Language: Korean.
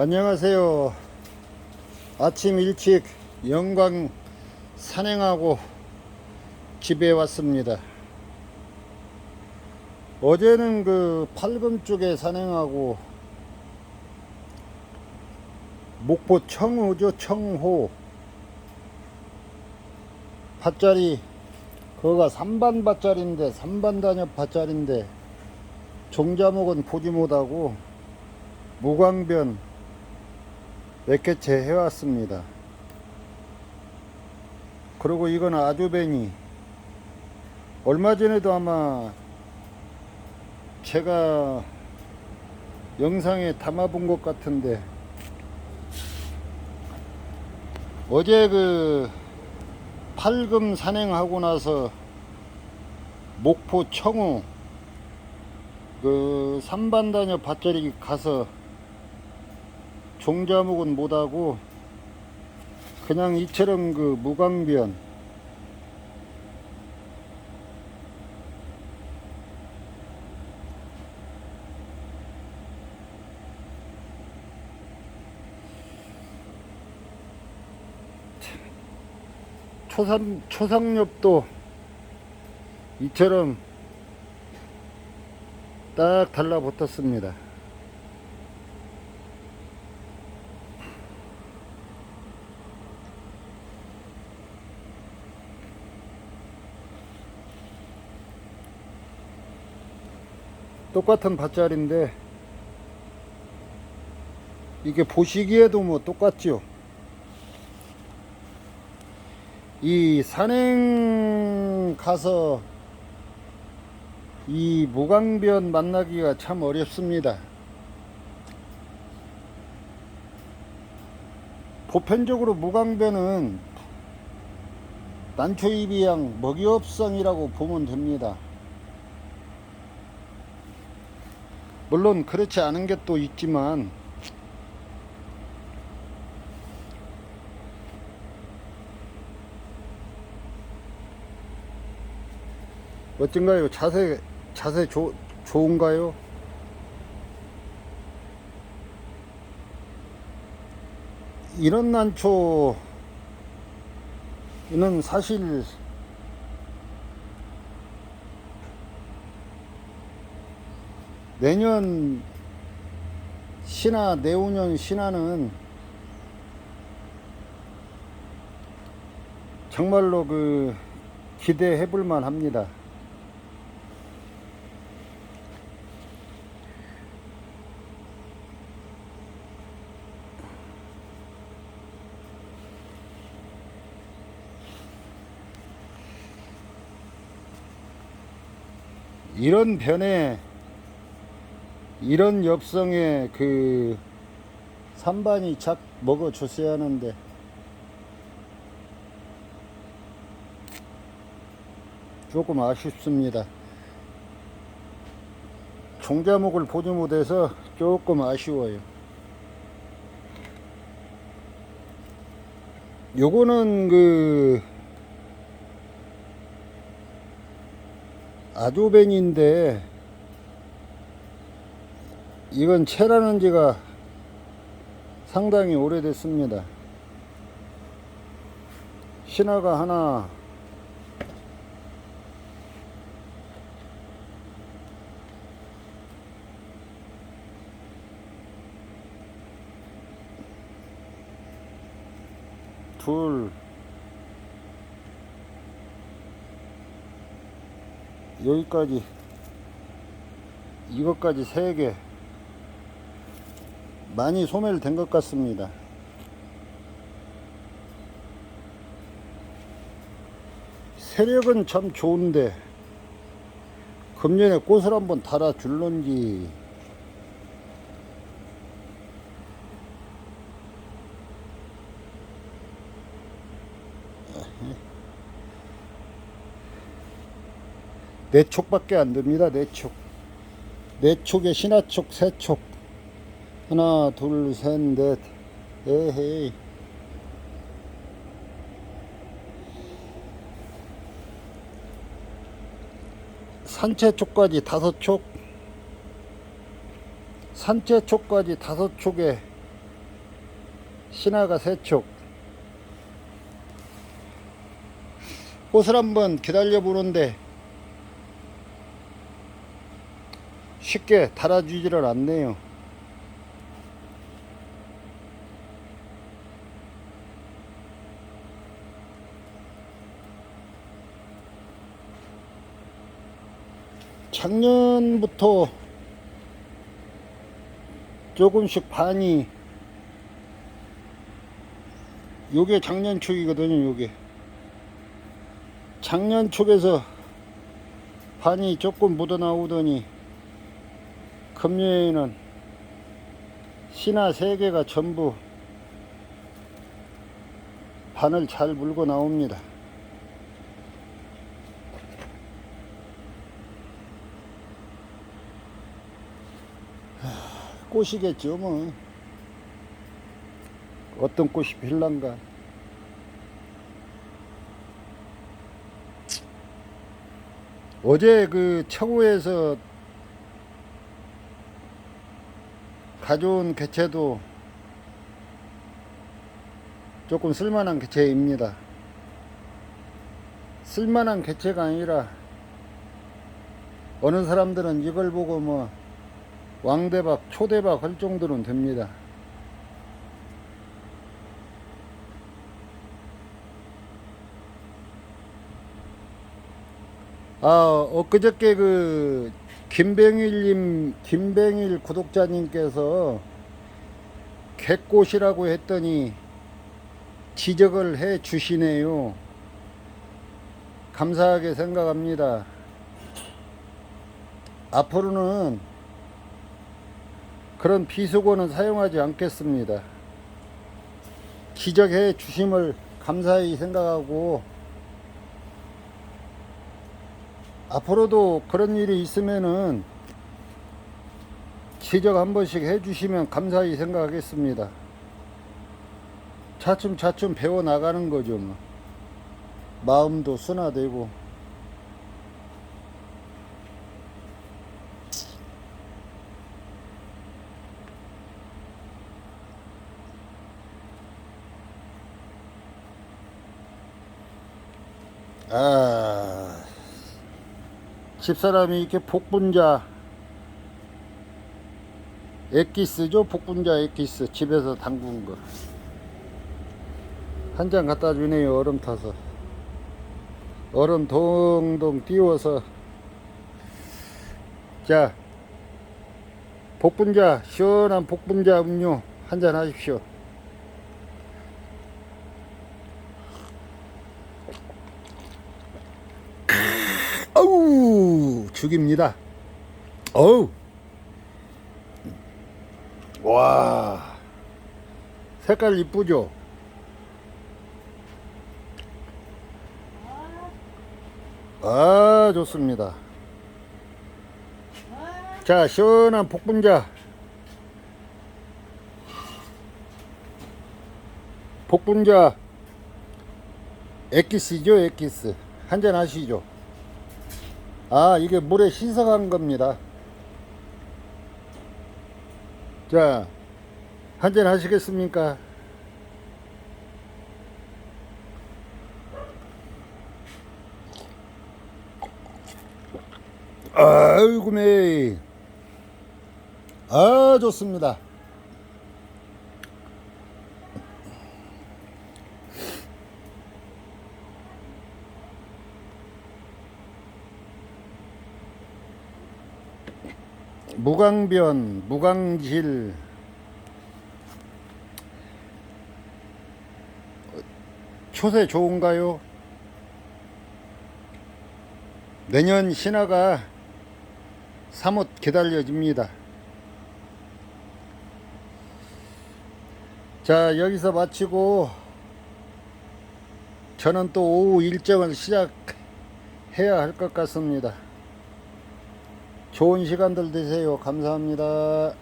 안녕하세요. 아침 일찍 영광 산행하고 집에 왔습니다. 어제는 그 팔금 쪽에 산행하고 목포 청호죠 청호 밭자리 그거가 3반 밭자리인데 3반 단엽 밭자리인데 종자목은 보지 못하고 무광변 몇 개째 해왔습니다. 그리고 이건 아주베니 얼마 전에도 아마 제가 영상에 담아본 것 같은데 어제 그 팔금 산행하고 나서 목포 청우 그 삼반단여 밭자리 가서 종자목은 못하고 그냥 이처럼 그 무광변 초삼, 초상엽도 이처럼 딱 달라붙었습니다. 똑같은 밭자리인데 이게 보시기에도 뭐 똑같죠. 이 산행 가서 이 무광변 만나기가 참 어렵습니다. 보편적으로 무광변은 난초입이양 먹이업성이라고 보면 됩니다. 물론 그렇지 않은 게 또 있지만 어쩐가요? 자세 자세 조, 좋은가요? 이런 난초 이는 사실 내년 신화 내후년 신화는 정말로 그 기대해 볼만 합니다. 이런 변에 이런 엽성에 그 산반이 착 먹어줬어야 하는데 조금 아쉽습니다. 종자목을 보지 못해서 조금 아쉬워요. 요거는 그 아조벤인데 이건 채라는 지가 상당히 오래됐습니다. 신화가 하나 둘 여기까지 이것까지 세개 많이 소멸된 것 같습니다. 세력은 참 좋은데 금년에 꽃을 한번 달아 줄런지 네 촉밖에 안 됩니다. 네 촉. 네 촉에 신화촉 세 촉. 하나, 둘, 셋, 넷. 에헤이. 산채 촉까지 다섯 촉. 산채 촉까지 다섯 촉에 신화가 세촉 꽃을 한번 기다려 보는데 쉽게 달아주지를 않네요. 작년부터 조금씩 반이 요게 작년 축이거든요 요게 작년 축에서 반이 조금 묻어 나오더니 금요일에는 신화 세 개가 전부 반을 잘 물고 나옵니다. 꽃이겠죠 뭐 어떤 꽃이 필란가 어제 그 차고에서 가져온 개체도 조금 쓸만한 개체입니다. 쓸만한 개체가 아니라 어느 사람들은 이걸 보고 뭐 왕대박, 초대박 할 정도는 됩니다. 아, 엊그저께 그 김병일님, 김병일 구독자님께서 객꽃이라고 했더니 지적을 해 주시네요. 감사하게 생각합니다. 앞으로는 그런 비속어는 사용하지 않겠습니다. 지적해 주심을 감사히 생각하고 앞으로도 그런 일이 있으면은 지적 한 번씩 해주시면 감사히 생각하겠습니다. 차츰차츰 배워 나가는 거죠. 뭐. 마음도 순화되고. 아. 집사람이 이렇게 복분자 엑기스죠? 복분자 엑기스. 집에서 담근 거. 한 잔 갖다 주네요 얼음 타서. 얼음 동동 띄워서. 자 복분자 시원한 복분자 음료 한 잔 하십시오 아우 죽입니다. 어우 와 색깔 이쁘죠? 아 좋습니다. 자 시원한 복분자 복분자 엑기스죠 엑기스 한잔 하시죠. 아, 이게 물에 씻어간 겁니다. 자, 한잔 하시겠습니까? 아이고, 매. 아, 좋습니다. 무강변, 무강질, 초세 좋은가요? 내년 신화가 사뭇 기다려집니다. 자, 여기서 마치고 저는 또 오후 일정을 시작해야 할 것 같습니다. 좋은 시간들 되세요. 감사합니다.